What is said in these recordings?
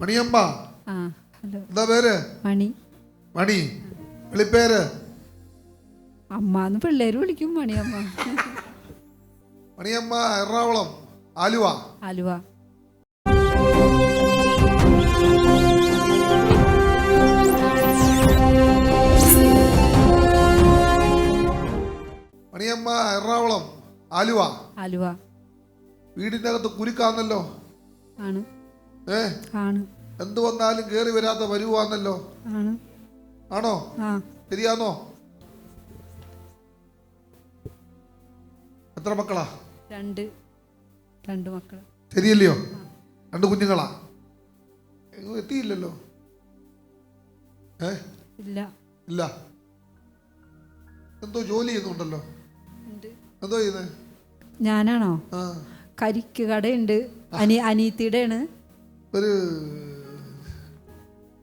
മണിയമ്മ. എന്താ പേര്? മണി. മണി. വിളിപ്പേര്? അമ്മാന്ന് പിള്ളേര് വിളിക്കും മണിയമ്മ. മണിയമ്മ എറണാകുളം ആലുവ. ആലുവ. മണിയമ്മ എറണാകുളം ആലുവ. ആലുവ. വീടിന്റെ അകത്ത് കുരുക്കാന്നല്ലോ. ആണ്. ഏ? എന്ത് വന്നാലും കേറി വരാത്ത വരുവാന്നല്ലോ. ആണോ. ശരിയാണോ എത്ര മക്കളാ? രണ്ട്. രണ്ട് മക്കൾ ശരിയല്ലയോ? രണ്ട് കുഞ്ഞുങ്ങളാ? എങ്ങും എത്തിയില്ലല്ലോ. ഏ? ഇല്ല. ഇല്ല. എന്തോ ജോലി ചെയ്യുന്നുണ്ടല്ലോ. എന്തോ ചെയ്യുന്നേ? ഞാനാണോ? കരിക്ക് കടയുണ്ട്. അനി അനീത്തിയുടെ ആണ് ഒരു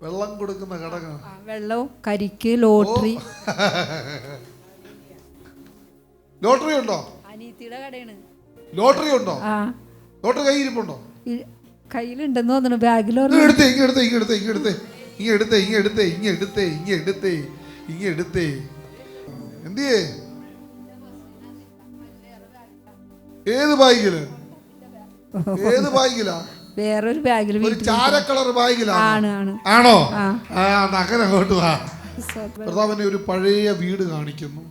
വെള്ളം കൊടുക്കുന്ന ഘടകമാണ്. വെള്ളവും കരിക്ക് ലോട്ടറി. ലോട്ടറി ഉണ്ടോ? അനീത്തിയുടെ കടയാണ്. ലോട്ടറി ഉണ്ടോ? ആ. ലോട്ടറി കയ്യിരിപ്പുണ്ടോ കയ്യിലുണ്ടെന്ന് തോന്നുന്നു. ബാഗിലോ എടുത്തേ ഇങ്ങ എടുത്തേ ഇങ്ങ എടുത്തേ ഇങ്ങ എടുത്തേ ഇങ്ങ എടുത്തേ ഇങ്ങ എടുത്തേ ഇങ്ങ എടുത്തേ ഇങ്ങ എടുത്തേ ഇങ്ങ എടുത്തേ. എന്തിയേ? ഏത് ബാഗിൽ? ഏത് ബാഗിലാ? വേറൊരു ബാഗിൽ ഒരു ചാര കളർ ബാഗിലാ ആണ് അങ്ങോട്ട് വാ. പ്രതാപനെ ഒരു പഴയ വീട് കാണിക്കുന്നു.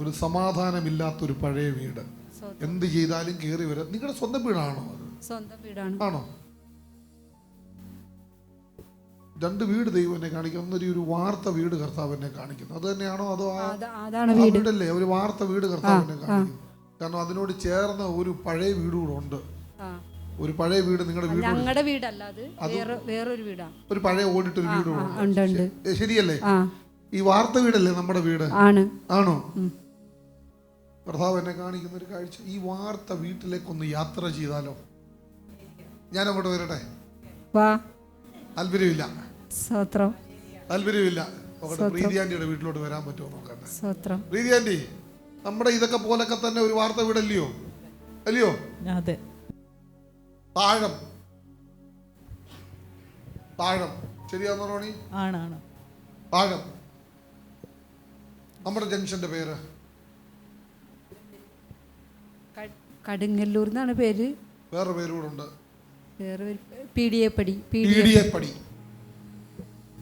ഒരു സമാധാനമില്ലാത്ത ഒരു പഴയ വീട്. എന്ത് ചെയ്താലും കയറി വരാം. നിങ്ങളുടെ സ്വന്തം വീടാണോ അത്? സ്വന്തം വീടാണ്. ആണോ? രണ്ട് വീട് ദൈവം എന്നെ കാണിക്കുന്നു. ഒന്നൊരു ഒരു വാർത്ത വീട് കർത്താവ് എന്നെ കാണിക്കുന്നു. അത് തന്നെയാണോ അതോ വീടല്ലേ ഒരു വാർത്ത വീട് കർത്താവ് എന്നെ കാണിക്കുന്നു. കാരണം അതിനോട് ചേർന്ന ഒരു പഴയ വീട് കൂടെ ഉണ്ട് ഒരു പഴയ വീട് നിങ്ങളുടെ വീട് ഞങ്ങളുടെ വീടല്ല അത്. വേറെ വേറൊരു വീടാ. ഒരു പഴയ വീട് ഉണ്ട് ഉണ്ട്. ഏ, ശരിയല്ലേ? ഈ വാർത്ത വീടല്ലേ നമ്മുടെ വീട്? ആണ്. ആണോ? പ്രതാവ് കർത്താവ് എന്നെ കാണിക്കുന്ന ഒരു കാഴ്ച. ഈ വാർത്ത വീട്ടിലേക്കൊന്ന് യാത്ര ചെയ്താലോ? ഞാൻ അങ്ങോട്ട് വരട്ടെ? വാ. താല്പര്യമില്ല. താല്പര്യമില്ല. പ്രീതി ആന്റിയുടെ വീട്ടിലോട്ട് വരാൻ പറ്റുമോ നോക്കട്ടെ? പ്രീതി ആന്റി നമ്മുടെ ഇതൊക്കെ പോലൊക്കെ തന്നെ ഒരു വാർത്ത വീടല്ലയോ? അല്ലയോ? അതെ. താഴം താഴം ശരിയാന്നോ റോണി? ആണാണ് താഴം നമ്മുടെ ജംഗ്ഷന്റെ പേര്. കടുങ്ങല്ലൂർ എന്നാണ് പേര്. വേറെ പേരുകൂടെ ഉണ്ട്. വേറെ പീഡിയപ്പടി പീഡിയപ്പടി.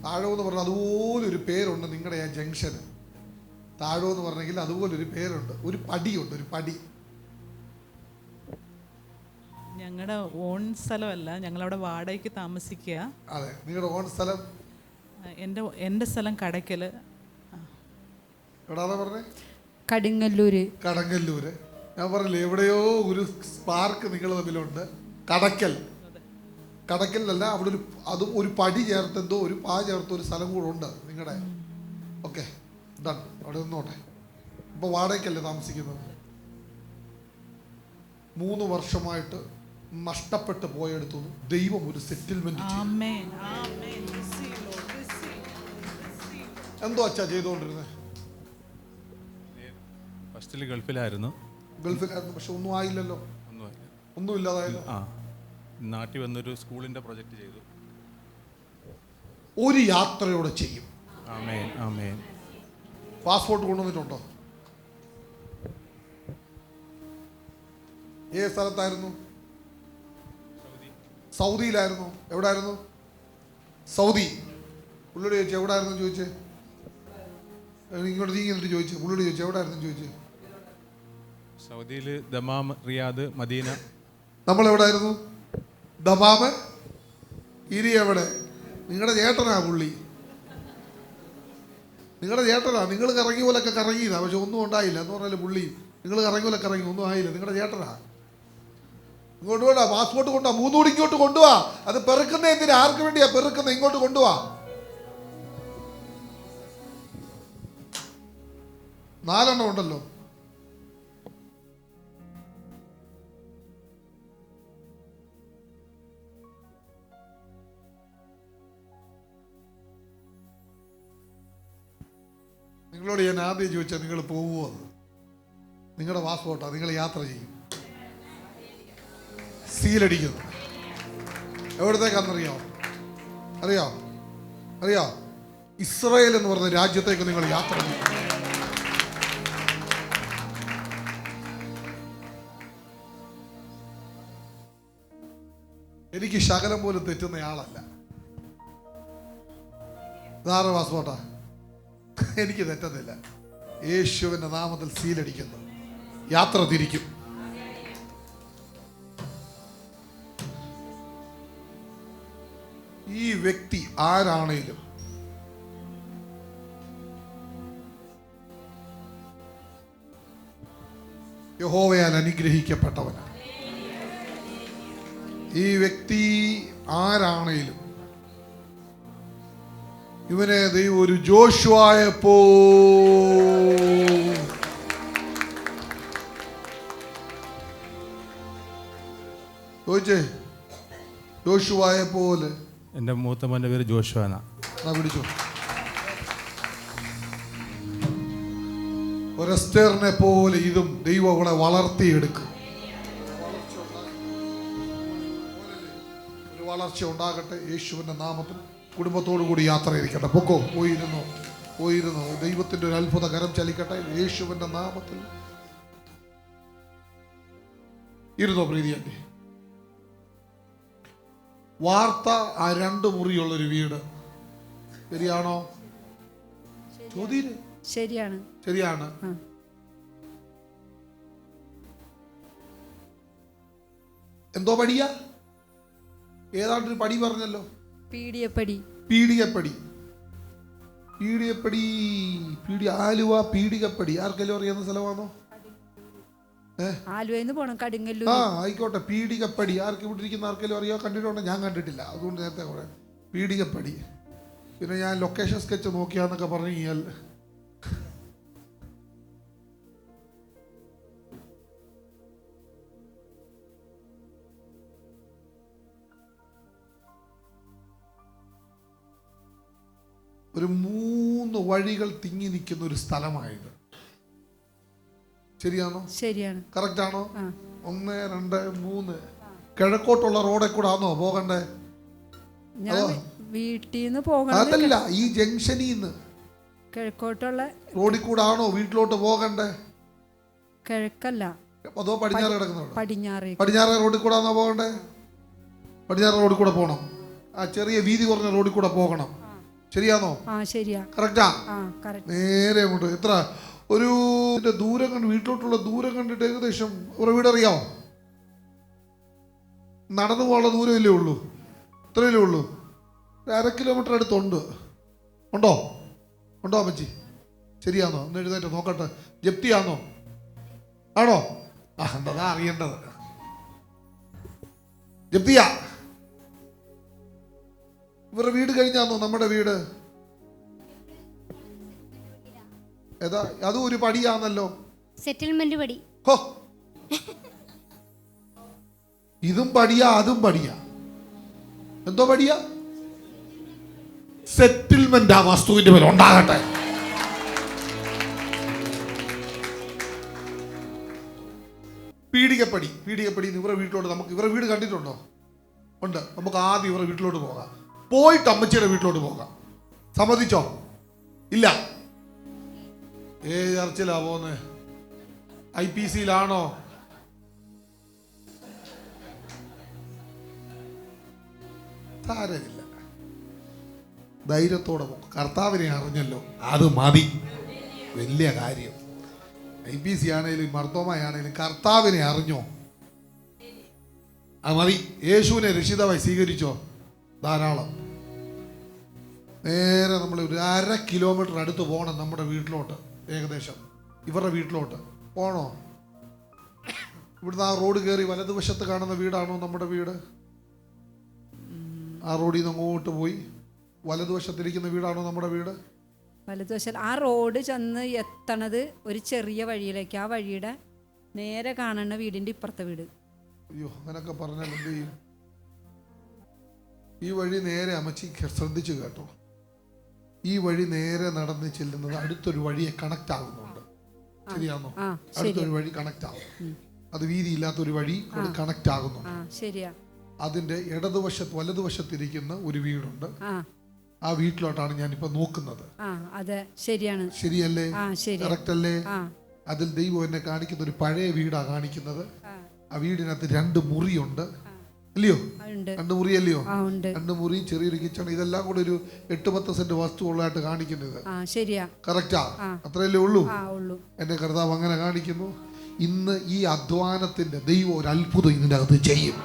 താഴോ എന്ന് പറഞ്ഞാൽ അതുപോലെ ഒരു പേരുണ്ട് നിങ്ങളുടെ ആ ജംഗ്ഷന്. താഴോ എന്ന് പറഞ്ഞെങ്കിൽ അതുപോലെ ഒരു പേരുണ്ട്. ഒരു പടിയുണ്ട് ഒരു പടി. ഞങ്ങളുടെ ഓൺ സ്ഥലമല്ല ഞങ്ങളവിടെ വാടകയ്ക്ക് താമസിക്കുക അതെ നിങ്ങളുടെ ഓൺ സ്ഥലം? എന്റെ എന്റെ സ്ഥലം കടയ്ക്കൽ പറഞ്ഞേ? കടുങ്ങല്ലൂര്. കടങ്ങല്ലൂര്. ഞാൻ പറഞ്ഞില്ലേ എവിടെയോ ഒരു സ്പാർക്ക് നിങ്ങൾ തമ്മിലുണ്ട്. കടക്കൽ കടക്കലല്ല അവിടെ ഒരു അതും ഒരു പടി ചേർത്തെന്തോ ഒരു പാ ചേർത്ത ഒരു സ്ഥലം കൂടെ ഉണ്ട് നിങ്ങളുടെ ഓക്കെ ഡൺ. അവിടെ നിന്നോട്ടെ. ഇപ്പോൾ വാടകയ്ക്കല്ലേ താമസിക്കുന്നത്? മൂന്ന് വർഷമായിട്ട് നഷ്ടപ്പെട്ട് പോയെടുത്തു. ദൈവം ഒരു സെറ്റിൽമെന്റ്. എന്തോ അച്ഛാ ചെയ്തുകൊണ്ടിരുന്നത് ഫസ്റ്റിൽ ഗൾഫിലായിരുന്നു. ഗൾഫിലായിരുന്നു. പക്ഷെ ഒന്നും ആയില്ലല്ലോ. ഒന്നും ഇല്ലാതായല്ലോ. ആ നാട്ടിൽ വന്നൊരു സ്കൂളിന്റെ പ്രൊജക്റ്റ് ചെയ്തു. ഒരു യാത്രയോടെ ചെയ്യും. ആമേൻ ആമേൻ. പാസ്പോർട്ട് കൊണ്ടുവന്നിട്ടുണ്ടോ? ഏത് സ്ഥലത്തായിരുന്നു? സൗദിയിലായിരുന്നു. എവിടായിരുന്നു? സൗദി. പുള്ളിയോട് ചോദിച്ചു എവിടായിരുന്നു ചോദിച്ചേ? ഇങ്ങോട്ട് നീങ്ങി എന്നിട്ട് ചോദിച്ചു. പുള്ളിയോട് ചോദിച്ചു എവിടായിരുന്നു ചോദിച്ചു? സൗദിയിൽ ദമാം റിയാദ് മദീന. നമ്മൾ എവിടായിരുന്നു ദമാമ്? ഇരി എവിടെ? നിങ്ങളുടെ ചേട്ടനാ പുള്ളി. നിങ്ങളുടെ ചേട്ടനാ. നിങ്ങൾ കറങ്ങി പോലൊക്കെ കറങ്ങിയതാ. പക്ഷെ ഒന്നും ഉണ്ടായില്ല. എന്ന് പറഞ്ഞാൽ പുള്ളി നിങ്ങൾ കറങ്ങി പോലെ കറങ്ങി. ഒന്നും ആയില്ല. നിങ്ങളുടെ ചേട്ടനാ. ഇങ്ങോട്ട് കൊണ്ടാ പാസ്പോർട്ട് കൊണ്ടുവാ മൂന്നുകൂടി ഇങ്ങോട്ട് കൊണ്ടുവാ. അത് പെറുക്കുന്ന എന്തിനാ? ആർക്ക് വേണ്ടിയാ പെറുക്കുന്ന? ഇങ്ങോട്ട് കൊണ്ടുവാ. നാലെണ്ണം ഉണ്ടല്ലോ. നിങ്ങളോട് ഞാൻ ആദ്യം ചോദിച്ചാൽ നിങ്ങൾ പോവുമോ നിങ്ങളുടെ പാസ്പോർട്ടാ നിങ്ങൾ യാത്ര ചെയ്യും. സീലടിക്കുന്നു. എവിടത്തേക്കാണെന്നറിയോ? അറിയോ? അറിയോ? ഇസ്രയേൽ എന്ന് പറഞ്ഞ രാജ്യത്തേക്ക് നിങ്ങൾ യാത്ര ചെയ്യുന്നു എനിക്ക് ശകലം പോലും തെറ്റുന്നയാളല്ല ധാര പാസ്പോർട്ടാ? എനിക്ക് തെറ്റുന്നില്ല യേശുവിന്റെ നാമത്തിൽ സീലടിക്കുന്നു. യാത്ര തിരിക്കും. ഈ വ്യക്തി ആരാണേലും? യഹോവയാൽ അനുഗ്രഹിക്കപ്പെട്ടവനാണ്. ഈ വ്യക്തി ആരാണേലും? ഇവനെ ദൈവം ഒരു ജോഷുവായപ്പോ. ചോദിച്ചേ ജോഷുവായ പോലെ എന്റെ മൂത്ത മോന്റെ പേര് ജോഷുവാന പിടിച്ചു. ഒരസ്റ്റേറിനെ പോലെ ഇതും ദൈവം അവളെ വളർത്തിയെടുക്കും. ഒരു വളർച്ച ഉണ്ടാകട്ടെ യേശുവിന്റെ നാമത്തിൽ. കുടുംബത്തോടു കൂടി യാത്ര ഇരിക്കട്ടെ പൊക്കോ പോയിരുന്നു പോയിരുന്നു. ദൈവത്തിന്റെ ഒരു അത്ഭുത കരം ചലിക്കട്ടെ യേശുവിന്റെ നാമത്തിൽ. ഇരുന്നോ പ്രീതിയല്ലേ വാർത്ത ആ രണ്ട് മുറിയുള്ളൊരു വീട്. ശരിയാണോ? ചോദ്യം. ശരിയാണ്. ശരിയാണ്. എന്തോ പടിയാ? ഏതാണ്ടൊരു പടി പറഞ്ഞല്ലോ. പീഡിയപ്പടി. പീഡികപ്പടി പീഡിയപ്പടി പീഡി ആലുവ പീഡികപ്പടി. ആർക്കെല്ലാം അറിയാവുന്ന സ്ഥലമാണോ? ആലുവയിൽ പോണം കടുങ്ങല്ലൂർ ആ ആയിക്കോട്ടെ. പീഡികപ്പടി ആർക്ക് ഇവിടെ ഇരിക്കുന്ന ആർക്കെങ്കിലും അറിയോ? കണ്ടിട്ടുണ്ടോ? ഞാൻ കണ്ടിട്ടില്ല. അതുകൊണ്ട് നേരത്തെ പറയാം. പീഡികപ്പടി പിന്നെ ഞാൻ ലൊക്കേഷൻ സ്കെച്ച് നോക്കിയാന്നൊക്കെ പറഞ്ഞു കഴിഞ്ഞാൽ ഒരു മൂന്ന് വഴികൾ തിങ്ങി നിൽക്കുന്ന ഒരു സ്ഥലമായത് ശരിയാണോ? ശരിയാണ്. കറക്റ്റ് ആണോ ഒന്ന് രണ്ട് മൂന്ന്. കിഴക്കോട്ടുള്ള റോഡിൽ കൂടെ ആണോ പോകണ്ടേ വീട്ടിൽ നിന്ന് പോകണം അതല്ല ഈ ജംഗ്ഷനിൽ നിന്ന് കിഴക്കോട്ടുള്ള റോഡിൽ കൂടെ ആണോ വീട്ടിലോട്ട് പോകണ്ടേ? കിഴക്കല്ല. അതോ പടിഞ്ഞാറ് കിടക്കുന്നു പടിഞ്ഞാറ് പടിഞ്ഞാറ് റോഡിൽ കൂടെ ആണോ പോകണ്ടേ? പടിഞ്ഞാറ് റോഡിൽ കൂടെ പോകണം. ആ ചെറിയ വീതി കുറഞ്ഞ റോഡിൽ കൂടെ പോകണം. ശരിയാണോ ആ ശരിയാ. കറക്റ്റ്. നേരെ അങ്ങോട്ട്. എത്ര? ഒരു ദൂരം കണ്ട് വീട്ടിലോട്ടുള്ള ദൂരം കണ്ടിട്ട് ഏകദേശം ഒരു വീട് അറിയാമോ നടന്നു പോകാനുള്ള ദൂരമില്ലേ ഉള്ളൂ. ഇത്രയല്ലേ ഉള്ളൂ. അര കിലോമീറ്റർ അടുത്തുണ്ട്. ഉണ്ടോ? ഉണ്ടോ അമ്മച്ചി? ശരിയാണോ ഒന്ന് എഴുന്നേറ്റ് നോക്കട്ടെ. ജപ്തിയാണോ ആണോ? ആ എന്താ അറിയേണ്ടത്? ജപ്തിയാ. ഇവരുടെ വീട് കഴിഞ്ഞാന്നോ? നമ്മുടെ വീട്? ഏതാ? അതും ഒരു പടിയാണല്ലോ സെറ്റിൽമെന്റ് പടി. ഹോ. ഇതും പടിയാ അതും പടിയാ. എന്തോ പടിയാ? സെറ്റിൽമെന്റ് ആ വസ്തുവിന്റെ മേലെ ഉണ്ടാകട്ടെ. പീഡികപ്പടി പീഡികപ്പടി ഇവരുടെ വീട്ടിലോട്ട് നമുക്ക് ഇവരുടെ വീട് കണ്ടിട്ടുണ്ടോ? ഉണ്ട്. നമുക്ക് ആദ്യം ഇവരുടെ വീട്ടിലോട്ട് പോകാം. പോയിട്ട് അമ്മച്ചിയുടെ വീട്ടിലോട്ട് പോകാം. സമ്മതിച്ചോ? ഇല്ല. ഏത് ചർച്ചിലാ പോന്ന്? I P സിയിലാണോ? താരമില്ല ധൈര്യത്തോടെ പോ കർത്താവിനെ അറിഞ്ഞല്ലോ. അത് മതി. വലിയ കാര്യം. ഐ പി സി ആണെങ്കിലും മർത്തോമയാണെങ്കിലും കർത്താവിനെ അറിഞ്ഞോ? അത് മതി. യേശുവിനെ രക്ഷിതമായി സ്വീകരിച്ചോ? ധാരാളം. നേരെ നമ്മൾ ഒരു അര കിലോമീറ്റർ അടുത്ത് പോകണം നമ്മുടെ വീട്ടിലോട്ട്. ഏകദേശം ഇവരുടെ വീട്ടിലോട്ട്. പോണോ? ഇവിടുന്ന് ആ റോഡ് കയറി വലതുവശത്ത് കാണുന്ന വീടാണോ നമ്മുടെ വീട്? ആ റോഡിൽ നിന്ന് അങ്ങോട്ട് പോയി വലതുവശത്തിരിക്കുന്ന വീടാണോ നമ്മുടെ വീട്? വലതുവശം ആ റോഡ് ചെന്ന് എത്തണത് ഒരു ചെറിയ വഴിയിലേക്ക്. ആ വഴിയുടെ നേരെ കാണുന്ന വീടിന്റെ ഇപ്പുറത്തെ വീട്. അയ്യോ അങ്ങനൊക്കെ പറഞ്ഞാൽ എന്ത് ചെയ്യും? ഈ വഴി നേരെ അമ്മച്ചി ശ്രദ്ധിച്ചു കേട്ടോ. ഈ വഴി നേരെ നടന്ന് ചെല്ലുന്നത് അടുത്തൊരു വഴിയെ കണക്ട് ആകുന്നുണ്ട് ശരിയാണോ അടുത്തൊരു വഴി കണക്ട് ആകും അത് വീതിയില്ലാത്തൊരു വഴി കണക്ട് ആകുന്നുണ്ട്. അതിന്റെ ശരിയാ. അതിന്റെ ഇടതുവശത്ത് വലതുവശത്തിരിക്കുന്ന ഒരു വീടുണ്ട്. ആ. വീട്ടിലോട്ടാണ് ഞാൻ ഇപ്പൊ നോക്കുന്നത് അതെ ശരിയാണ്. ശരിയല്ലേ? കറക്റ്റ് അല്ലേ അതിൽ ദൈവം എന്നെ കാണിക്കുന്ന ഒരു പഴയ വീടാ കാണിക്കുന്നത്. ആ വീടിനകത്ത് രണ്ട് മുറിയുണ്ട്. അല്ലയോ രണ്ട് മുറി അല്ലയോ? രണ്ട് മുറി ചെറിയൊരു കിച്ചൺ ഇതെല്ലാം കൂടെ ഒരു എട്ട് പത്ത് സെന്റ് വസ്തു ഉള്ളതായിട്ട് കാണിക്കുന്നത് ശരിയാ. കറക്റ്റാ. അത്രയല്ലേ ഉള്ളൂ? എന്റെ കർത്താവ് അങ്ങനെ കാണിക്കുന്നു. ഇന്ന് ഈ അധ്വാനത്തിന്റെ ദൈവം ഒരു അത്ഭുതം ഇതിന്റെ അകത്ത് ചെയ്യും.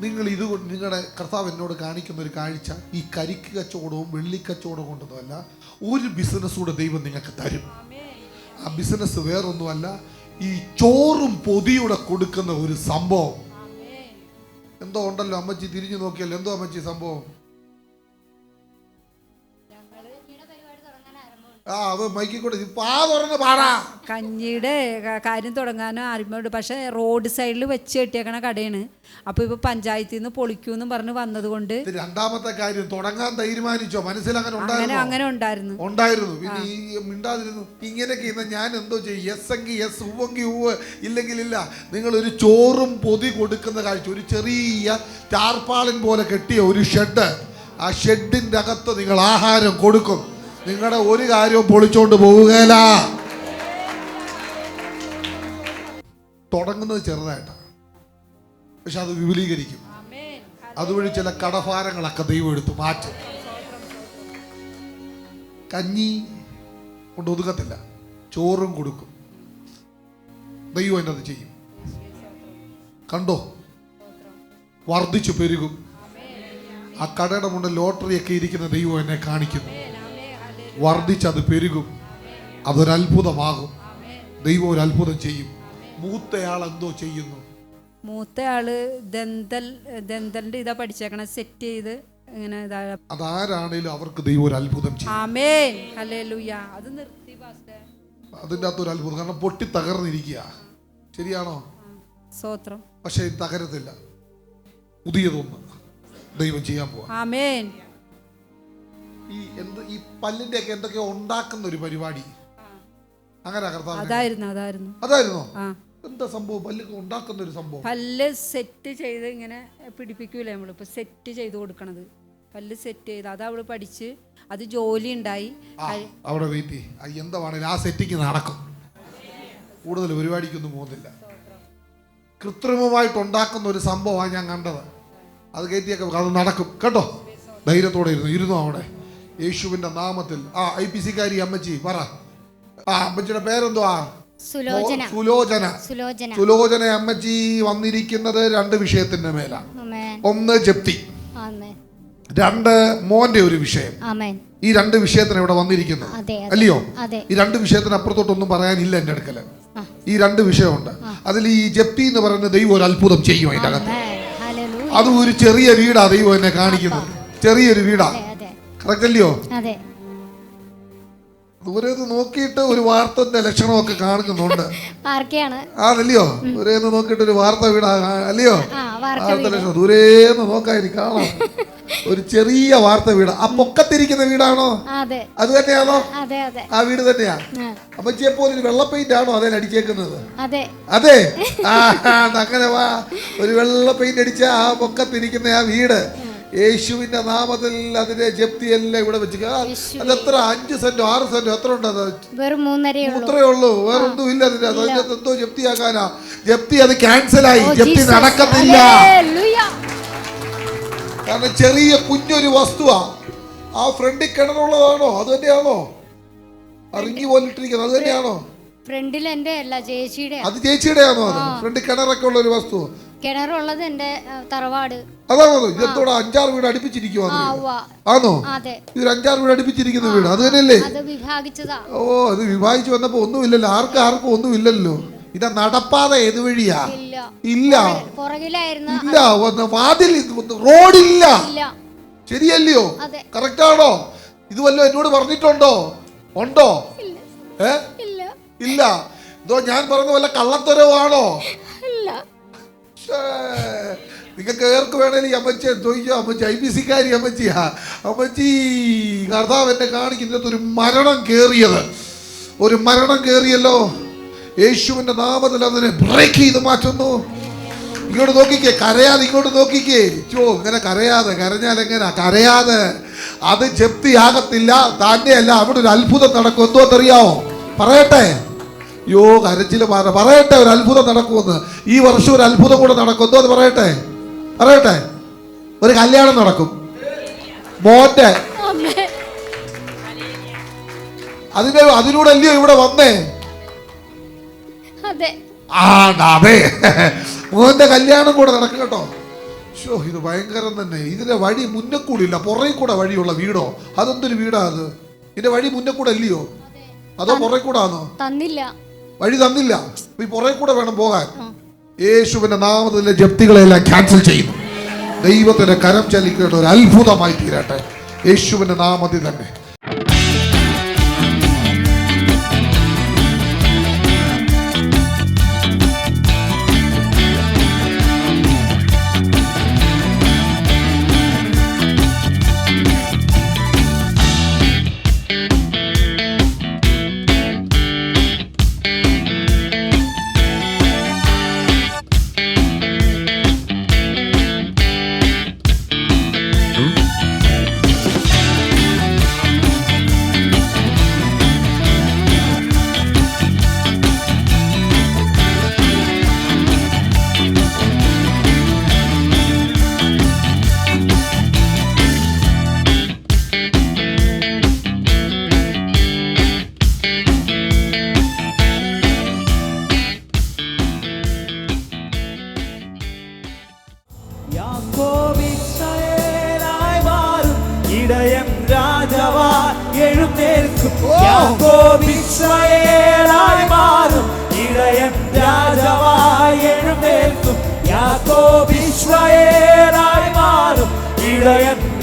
നിങ്ങൾ ഇതുകൊണ്ട് നിങ്ങളുടെ കർത്താവ് എന്നോട് കാണിക്കുന്ന ഒരു കാഴ്ച ഈ കരിക്ക് കച്ചവടവും വെള്ളിക്കച്ചവടവും കൊണ്ടൊന്നുമല്ല ഒരു ബിസിനസ്സൂടെ ദൈവം നിങ്ങൾക്ക് തരും. ആ ബിസിനസ് വേറൊന്നുമല്ല ഈ ചോറും പൊതിയുടെ കൊടുക്കുന്ന ഒരു സംഭവം. എന്തോ ഉണ്ടല്ലോ അമ്മച്ചി തിരിഞ്ഞു നോക്കിയല്ലോ എന്തോ അമ്മച്ചി സംഭവം? ആ അത് മൈക്കിൽ കൂടെ ഇത് പാ തുറന്ന് പാടാ. കഞ്ഞിയുടെ കാര്യം തുടങ്ങാനും ആർമയോട് പക്ഷെ റോഡ് സൈഡിൽ വെച്ച് കെട്ടിയേക്കണ കടയാണ്. അപ്പൊ ഇപ്പൊ പഞ്ചായത്തിൽ നിന്ന് പൊളിക്കൂന്ന് പറഞ്ഞ് വന്നതുകൊണ്ട് ഇത് രണ്ടാമത്തെ കാര്യം തുടങ്ങാൻ തീരുമാനിച്ചോ? മനസ്സിൽ അങ്ങനെ അങ്ങനെ ഉണ്ടായിരുന്നു? അങ്ങനെ ഉണ്ടായിരുന്നു. ഉണ്ടായിരുന്നു. പിന്നെ ഈ മിണ്ടാതിരുന്നു. ഇങ്ങനെയൊക്കെ ഇന്ന് ഞാൻ എന്തോ ചെയ്യും? എസ് എങ്കിൽ എസ് ഉവെങ്കിൽ ഉവ്. ഇല്ലെങ്കിൽ ഇല്ല. നിങ്ങൾ ഒരു ചോറും പൊതി കൊടുക്കുന്ന കാഴ്ച. ഒരു ചെറിയ ടാർപ്പാളിൻ പോലെ കെട്ടിയ ഒരു ഷെഡ്. ആ ഷെഡിന്റെ അകത്ത് നിങ്ങൾ ആഹാരം കൊടുക്കും. നിങ്ങളുടെ ഒരു കാര്യവും പൊളിച്ചോണ്ട് പോവുകയില്ല. തുടങ്ങുന്നത് ചെറുതായിട്ടാണ്. പക്ഷെ അത് വിപുലീകരിക്കും. അതുവഴി ചില കടഭാരങ്ങളൊക്കെ ദൈവം എടുത്തു മാറ്റും. കഞ്ഞി കൊണ്ട് ഒതുക്കത്തില്ല. ചോറും കൊടുക്കും. ദൈവം എന്നത് ചെയ്യും. കണ്ടോ? വർദ്ധിച്ചു പെരുകും. ആ കടയുടെ മുന്നിൽ ലോട്ടറിയൊക്കെ ഇരിക്കുന്ന ദൈവം എന്നെ കാണിക്കുന്നു. വർദ്ധിച്ചത് പെരുകും. അതൊരത്ഭുതമാകും. ദൈവം ഒരു അത്ഭുതം ചെയ്യും. മൂത്തയാൾ എന്തോ ചെയ്യുന്നു? മൂത്തയാൾ ദന്തൽ ദന്തലിന്റെ ഇതാ പഠിച്ചേക്കണ സെറ്റ് ചെയ്ത് ഇങ്ങനെ അതാരാണേലും അവർക്ക് ദൈവം ഒരു അത്ഭുതം ചെയ്യും അത് നിർത്തി പാസ്റ്റർ അകത്ത് ഒരു അത്ഭുതം കാരണം പൊട്ടി തകർന്നിരിക്കുക. ശരിയാണോ? സ്തോത്രം പക്ഷേ തകരത്തില്ല. പുതിയതൊന്ന് ദൈവം ചെയ്യാൻ പോവാ. ഈ എന്ത് ഈ പല്ലിന്റെ ഒക്കെ എന്തൊക്കെയോ ഉണ്ടാക്കുന്ന ഒരു പരിപാടി. അങ്ങനെ കർത്താവ് അതായിരുന്നു അതായിരുന്നു. അതായിരുന്നോ? എന്താ സംഭവം? പല്ലൊക്കെ ഉണ്ടാക്കുന്ന ഒരു സംഭവം? പല്ല് സെറ്റ് ചെയ്ത് ഇങ്ങനെ പിടിപ്പിക്കൂലേ നമ്മളിപ്പോ സെറ്റ് ചെയ്ത് കൊടുക്കണത്. പല്ല് സെറ്റ് ചെയ്ത് അത് അവൾ പഠിച്ച് അത് ജോലി ഉണ്ടായി അവിടെ വെയിറ്റ് എന്താണെങ്കിലും ആ സെറ്റിക്ക് നടക്കും. കൂടുതൽ പരിപാടിക്കൊന്നും പോകുന്നില്ല. കൃത്രിമമായിട്ട് ഉണ്ടാക്കുന്ന ഒരു സംഭവമാണ് ഞാൻ കണ്ടത്. അത് കയറ്റിയൊക്കെ അത് നടക്കും. കേട്ടോ? ധൈര്യത്തോടെ ഇരുന്നു ഇരുന്നു അവിടെ? യേശുവിന്റെ നാമത്തിൽ. ആ ഐ പി സിക്കാരി അമ്മച്ചി പറ. ആ അമ്മച്ചിയുടെ പേരെന്തുവാ? സുലോചന. സുലോചന. അമ്മച്ചി വന്നിരിക്കുന്നത് രണ്ട് വിഷയത്തിന്റെ മേലാ. ആമേൻ. ഒന്ന് ജപ്തി. ആമേൻ. രണ്ട് മോന്റെ ഒരു വിഷയം. ആമേൻ. ഈ രണ്ട് വിഷയത്തിന് ഇവിടെ വന്നിരിക്കുന്നത്. അല്ലയോ? ഈ രണ്ട് വിഷയത്തിന് അപ്പുറത്തോട്ടൊന്നും പറയാനില്ല എന്റെ അടുക്കൽ. ഈ രണ്ട് വിഷയമുണ്ട്. അതിൽ ഈ ജപ്തി എന്ന് പറയുന്ന ദൈവം ഒരു അത്ഭുതം ചെയ്യും അതിന്റെ അകത്ത് അതും ഒരു ചെറിയ വീടാ ദൈവം എന്നെ കാണിക്കുന്നത്. ചെറിയൊരു വീടാ. കറക്റ്റ് അല്ലയോ അതെ. ദൂരെ നോക്കിയിട്ട് ഒരു വാർത്തന്റെ ലക്ഷണമൊക്കെ കാണുന്നുണ്ട്. അതല്ലയോ ആണല്ലയോ? ദൂരെ നോക്കിയിട്ട് ഒരു വാർത്ത വീടാ അല്ലയോ? വാർത്ത ലക്ഷണം. ദൂരേന്ന് നോക്കാതിരി കാണാം. ഒരു ചെറിയ വാർത്ത വീട് ആ പൊക്കത്തിരിക്കുന്ന വീടാണോ? അതെ. തന്നെയാണോ? ആ വീട് തന്നെയാ? അപ്പൊ അമ്മച്ചിയെ പോലെ ഒരു വെള്ള പെയിന്റ് ആണോ അതിൽ അടിച്ചേക്കുന്നത്? അതെ. അങ്ങനെ വാ. ഒരു വെള്ള പെയിന്റ് അടിച്ച ആ പൊക്കത്തിരിക്കുന്ന ആ വീട്. യേശുവിന്റെ നാമത്തിൽ അതിന്റെ ജപ്തി എല്ലാം ഇവിടെ വെച്ച് അത് എത്ര അഞ്ച് സെന്റോ ആറ് സെന്റോ എത്ര ഉണ്ട് അത്? വെറും മൂന്നരയേ ഉള്ളൂ. അത്രേ ഉള്ളൂ. വേറെ ഒന്നും ഇല്ല. അതിന്റെ അത് അതിന്റെ എന്തോ ജപ്തിയാക്കാനാ ജപ്തി അത് ക്യാൻസലായി. ആയി ജപ്തി. നടക്കത്തില്ല. കാരണം ചെറിയ കുഞ്ഞൊരു വസ്തുവാ. ആ ഫ്രണ്ടിൽ കിണറുള്ളതാണോ? അത് തന്നെയാണോ? അറിഞ്ഞു പോലിട്ടിരിക്കുന്നത് അത് തന്നെയാണോ? ഫ്രണ്ടിൽ എന്റെ അല്ല ചേച്ചിയുടെ അത് ചേച്ചിയുടെ ആണോ അത് ഫ്രണ്ടിൽ കിണറൊക്കെ ഉള്ള ഒരു വസ്തു. കിണറുള്ളത് എന്റെ തറവാട്. അതാണോ അത്? ഇതെന്തോടെ അഞ്ചാറ് വീട് അടുപ്പിച്ചിരിക്കുവാണ് ആണോ ഇതൊരു അഞ്ചാറ് വീട് അടുപ്പിച്ചിരിക്കുന്ന വീട്. അത് തന്നെയല്ലേ? ഓ അത് വിഭാഗിച്ചു വന്നപ്പോ ഒന്നുമില്ലല്ലോ. ആർക്കും ആർക്കും ഒന്നുമില്ലല്ലോ. ഇതാ നടപ്പാത ഏത് വഴിയാ? ഇല്ല. ഇല്ല. വാതിൽ റോഡില്ല. ശരിയല്ലയോ? കറക്റ്റ് ആണോ ഇത് വല്ല എന്നോട് പറഞ്ഞിട്ടുണ്ടോ? ഉണ്ടോ? ഏ? ഇല്ല. ഇതോ ഞാൻ പറഞ്ഞ വല്ല കള്ളത്തരവാണോ. നിങ്ങൾക്ക് ഏർക്ക് വേണേലും അമ്മച്ചി ചോദിക്കോ. അമ്മച്ചി ഐ ബി സിക്കാരി അമ്മച്ചിയാ. അമ്മച്ചി കർത്താവ് എന്നെ കാണിക്കുന്നത് ഒരു മരണം കേറിയത്. ഒരു മരണം കേറിയല്ലോ. യേശുവിന്റെ നാമത്തിൽ അതിനെ ബ്രേക്ക് ചെയ്ത് മാറ്റുന്നു. ഇങ്ങോട്ട് നോക്കിക്കേ കരയാതെ ഇങ്ങോട്ട് നോക്കിക്കേ. ചോ ഇങ്ങനെ കരയാതെ കരഞ്ഞാൽ എങ്ങനെയാ കരയാതെ. അത് ജപ്തിയാകത്തില്ല. തന്നെയല്ല അവിടെ ഒരു അത്ഭുതം നടക്കും. എന്തോ അറിയാമോ പറയട്ടെ. യോ കരച്ചിൽ മാറ പറയട്ടെ ഒരു അത്ഭുതം നടക്കുമെന്ന്. ഈ വർഷം ഒരു അത്ഭുതം കൂടെ നടക്കുന്നു അത് പറയട്ടെ? പറയട്ടെ? ഒരു കല്യാണം നടക്കും. മോന്റെ. അതിന്റെ അതിലൂടെ അല്ലയോ ഇവിടെ വന്നേ? അതെ. മോന്റെ കല്യാണം കൂടെ നടക്കും കേട്ടോ. ഷോ ഇത് ഭയങ്കരം തന്നെ. ഇതിന്റെ വഴി മുന്നേ കൂടെ ഇല്ല പുറകെ കൂടെ വഴിയുള്ള വീടോ? അതെന്തൊരു വീടാ അത്? ഇതിന്റെ വഴി മുന്നേ കൂടെ അല്ലയോ? അതോ പുറകെ കൂടാന്നോ? തന്നില്ല. വഴി തന്നില്ല. പുറകെ കൂടെ വേണം പോകാൻ. യേശുവിന്റെ നാമത്തിലെ ജപ്തികളെല്ലാം ക്യാൻസൽ ചെയ്യുന്നു ദൈവത്തിന്റെ കരം ചലിക്കേണ്ട ഒരു അത്ഭുതമായി തീരട്ടെ. യേശുവിന്റെ നാമത്തിൽ തന്നെ.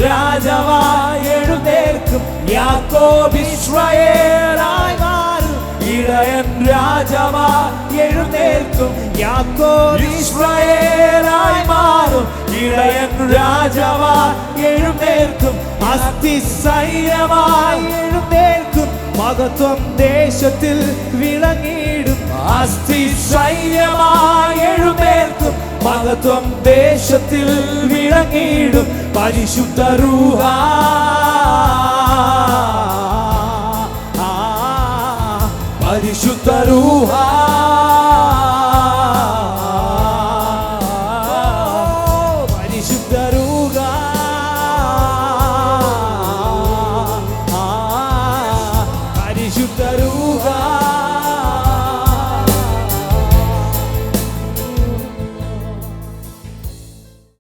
രാജാവായി എഴുന്നേൽക്കും യാക്കോബിസ്രായേലായി മാറും. ഇടയൻ രാജാവാ എഴുന്നേൽക്കും യാക്കോ ഇസ്രായേലായി മാറും. ഇടയൻ രാജാവാ എഴുന്നേൽക്കും അസ്ഥി സൈന്യമായി എഴുന്നേൽക്കും മഹത്വം ദേശത്തിൽ വിളങ്ങിയിടും. അസ്ഥി സൈന്യമായി എഴുന്നേൽക്കും മഹത്വം ദേശത്തിൽ വിളങ്ങിയിടും. പരിശുദ്ധ റൂഹ. പരിശുദ്ധ രൂഹ